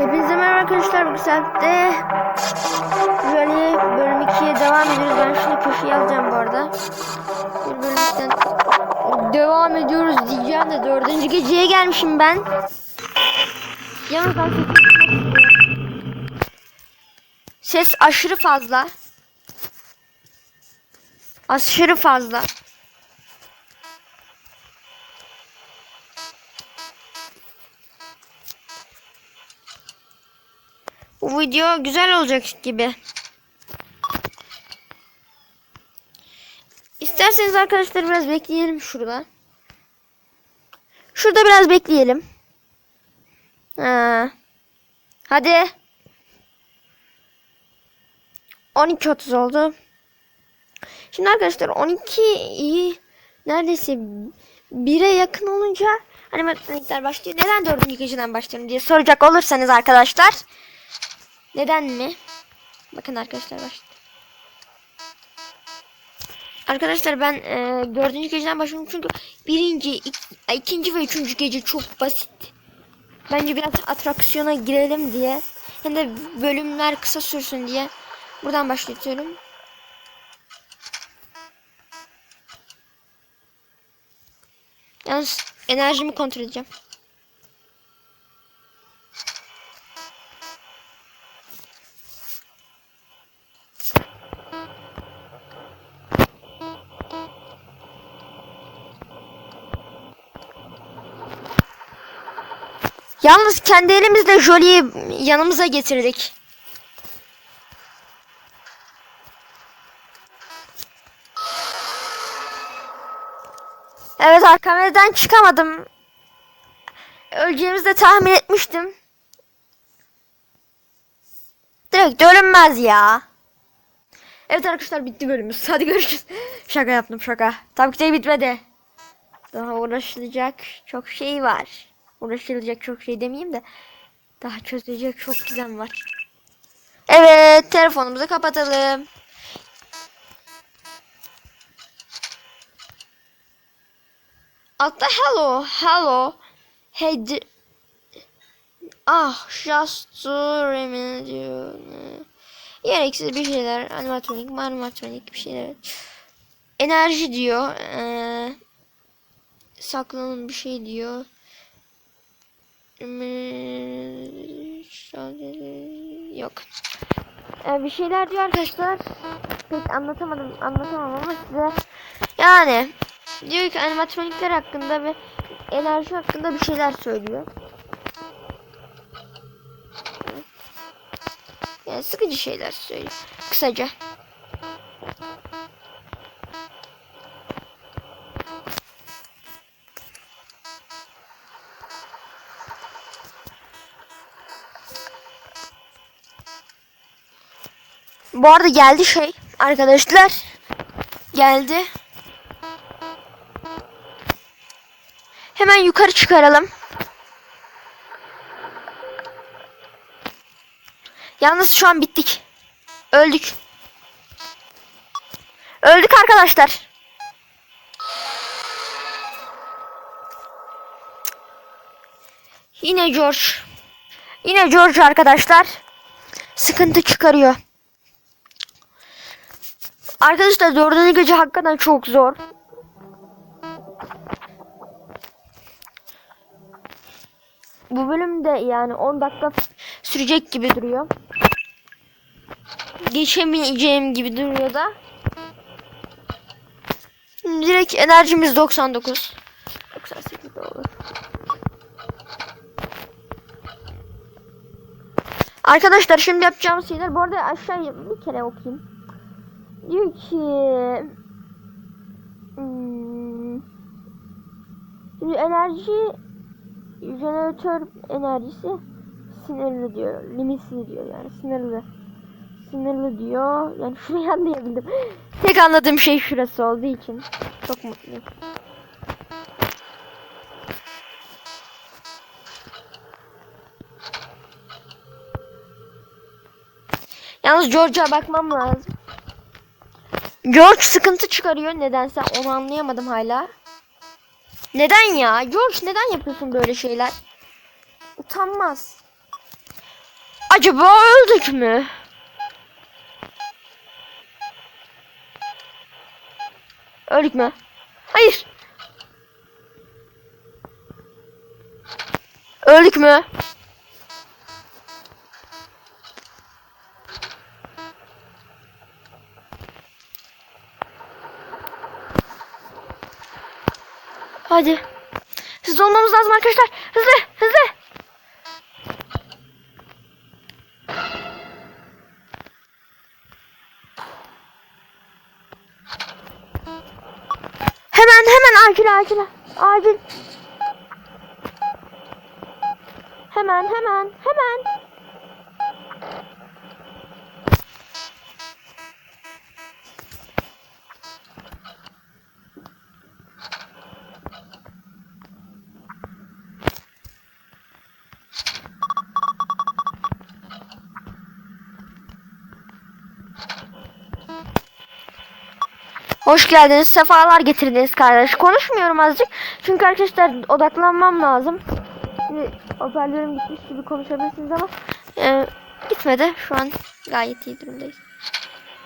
Hepinize merhaba arkadaşlar. Bu saatte böyle bölüm 2'ye devam ediyoruz. Ben şunu köşeye alacağım bu arada. Bir bölümden devam ediyoruz diyeceğim de dördüncü geceye gelmişim ben. Yalnız ben. Ses aşırı fazla. Aşırı fazla. Video güzel olacak gibi. İsterseniz arkadaşlar biraz bekleyelim şurada. Şurada biraz bekleyelim. Ha. Hadi. 12.30 oldu. Şimdi arkadaşlar 12'yi neredeyse 1'e yakın olunca animatronikler başlıyor. Neden 4. geceden başlıyorum diye soracak olursanız arkadaşlar. Neden mi? Bakın arkadaşlar başladı. Arkadaşlar ben e, dördüncü geceden başladım çünkü birinci, ik, ikinci ve üçüncü gece çok basit. Bence biraz atraksiyona girelim diye. Hem de bölümler kısa sürsün diye. Buradan başlatıyorum. Yalnız enerjimi kontrol edeceğim. Yalnız kendi elimizle Jolie'yi yanımıza getirdik. Evet arkamdan çıkamadım. Öleceğimizi de tahmin etmiştim. Direkt ölünmez ya. Evet arkadaşlar bitti bölümümüz. Hadi görüşürüz. Şaka yaptım şaka. Tabii ki de bitmedi. Daha uğraşılacak çok şey var. Uğraşılacak çok şey demeyeyim de. Daha çözülecek çok gizem var. Evet telefonumuzu kapatalım. Altta hello, hello. Hey, ah, just to remind you. Gereksiz bir şeyler, animatronik, animatronik bir şeyler. Enerji diyor. Ee, saklanın bir şey diyor. Yok. Ee, bir şeyler diyor arkadaşlar. Pek anlatamadım, anlatamam ama size yani diyor ki animatronikler hakkında ve enerji hakkında bir şeyler söylüyor. Yani sıkıcı şeyler söylüyor. Kısaca. Bu arada geldi şey arkadaşlar. Geldi. Hemen yukarı çıkaralım. Yalnız şu an bittik. Öldük. Öldük arkadaşlar. Yine George. Yine George arkadaşlar. Sıkıntı çıkarıyor. Arkadaşlar dördüncü gece hakikaten çok zor. Bu bölüm de yani 10 dakika sürecek gibi duruyor. Geçemeyeceğim gibi duruyor da. Direkt enerjimiz 99. 98 de olur. Arkadaşlar şimdi yapacağım şeyler bu arada aşağıya bir kere okuyayım. Diyor ki hmm, enerji jeneratör enerjisi sınırlı diyor. Limitli diyor yani sınırlı. Sınırlı diyor. Yani şurayı anlayabildim. Tek anladığım şey şurası olduğu için çok mutluyum. Yalnız George'a bakmam lazım. George sıkıntı çıkarıyor nedense onu anlayamadım hala. Neden ya? George neden yapıyorsun böyle şeyler? Utanmaz. Acaba öldük mü? Öldük mü? Hayır. Öldük mü? Hadi. Hızlı olmamız lazım arkadaşlar. Hızlı, hızlı. Hemen hemen acil acil. Acil. Hemen hemen hemen. Hoş geldiniz. Sefalar getirdiniz kardeş. Konuşmuyorum azıcık. Çünkü arkadaşlar odaklanmam lazım. Şimdi hoparlörüm gitmiş gibi konuşabilirsiniz ama e, gitmedi. Şu an gayet iyi durumdayız.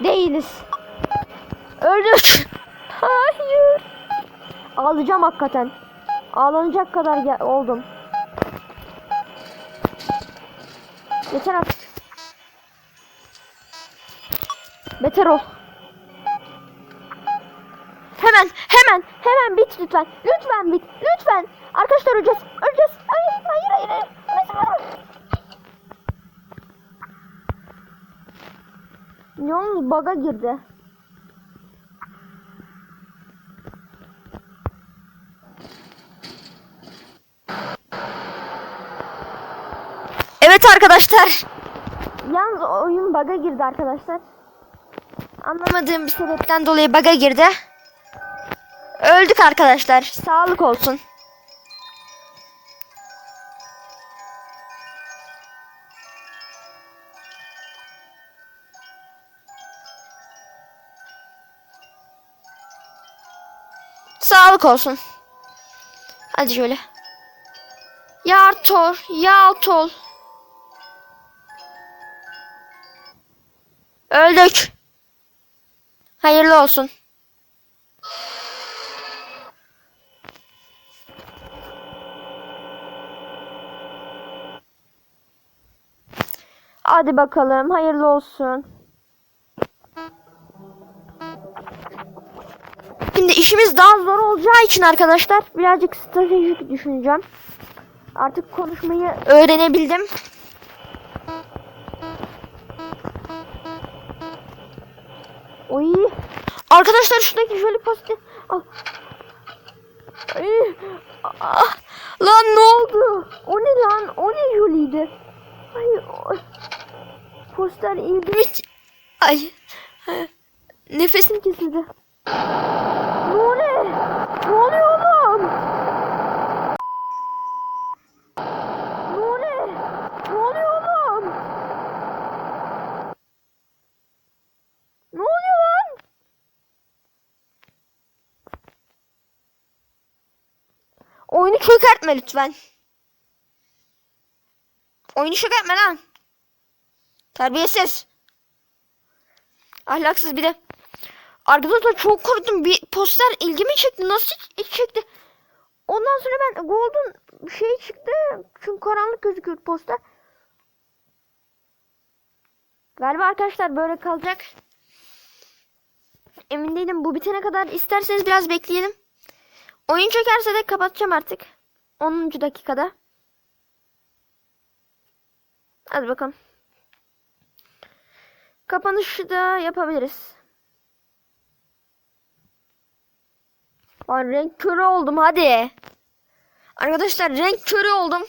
Değiliz. Öldük. Hayır. Ağlayacağım hakikaten. Ağlanacak kadar oldum. Yeter artık. Beter ol. Hemen, hemen, bit lütfen. Lütfen bit, lütfen. Arkadaşlar öleceğiz, öleceğiz. Hayır, hayır, hayır. hayır. Yalnız baga girdi. Evet arkadaşlar. Yalnız oyun baga girdi arkadaşlar. Anlamadığım bir sebepten dolayı baga girdi. Öldük arkadaşlar. Sağlık olsun. Sağlık olsun. Hadi şöyle. Ya Arthur, ya Altol. Öldük. Hayırlı olsun. Hadi bakalım hayırlı olsun. Şimdi işimiz daha zor olacağı için arkadaşlar birazcık stratejik düşüneceğim. Artık konuşmayı öğrenebildim. Oy. Arkadaşlar şuradaki şöyle posti. Al. Ay. Ah. Lan ne oldu? O ne lan? O ne Julie'ydi? Ay. Ay. Poster ilgimi... ç- Ay. Nefesim kesildi. Ne oluyor? Ne oluyor oğlum? Ne oluyor? Ne oluyor oğlum? Ne oluyor lan? Oyunu çökertme lütfen. Oyunu çökertme lan. Terbiyesiz. Ahlaksız bir de. Arkadaşlar çok korktum. Bir poster ilgimi çekti. Nasıl çekti? Ondan sonra ben Golden şey çıktı. Çünkü karanlık gözüküyor poster. Galiba arkadaşlar böyle kalacak. Emin değilim. Bu bitene kadar isterseniz biraz bekleyelim. Oyun çökerse de kapatacağım artık. 10. dakikada. Hadi bakalım. Kapanışı da yapabiliriz. Ben renk körü oldum hadi. Arkadaşlar renk körü oldum.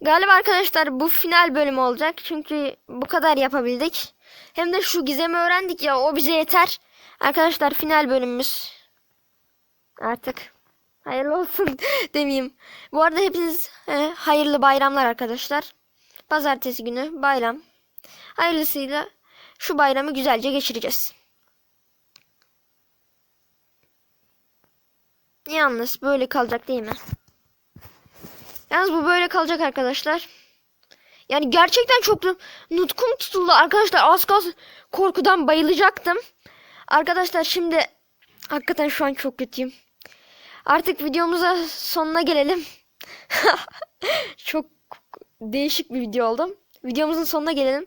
Galiba arkadaşlar bu final bölümü olacak. Çünkü bu kadar yapabildik. Hem de şu gizemi öğrendik ya o bize yeter. Arkadaşlar final bölümümüz. Artık. Hayırlı olsun demeyeyim. Bu arada hepiniz e, hayırlı bayramlar arkadaşlar. Pazartesi günü bayram. Hayırlısıyla şu bayramı güzelce geçireceğiz. Yalnız böyle kalacak değil mi? Yalnız bu böyle kalacak arkadaşlar. Yani gerçekten çok nutkum tutuldu arkadaşlar. Az kalsın korkudan bayılacaktım. Arkadaşlar şimdi hakikaten şu an çok kötüyüm. Artık videomuza sonuna gelelim. çok değişik bir video oldu. Videomuzun sonuna gelelim.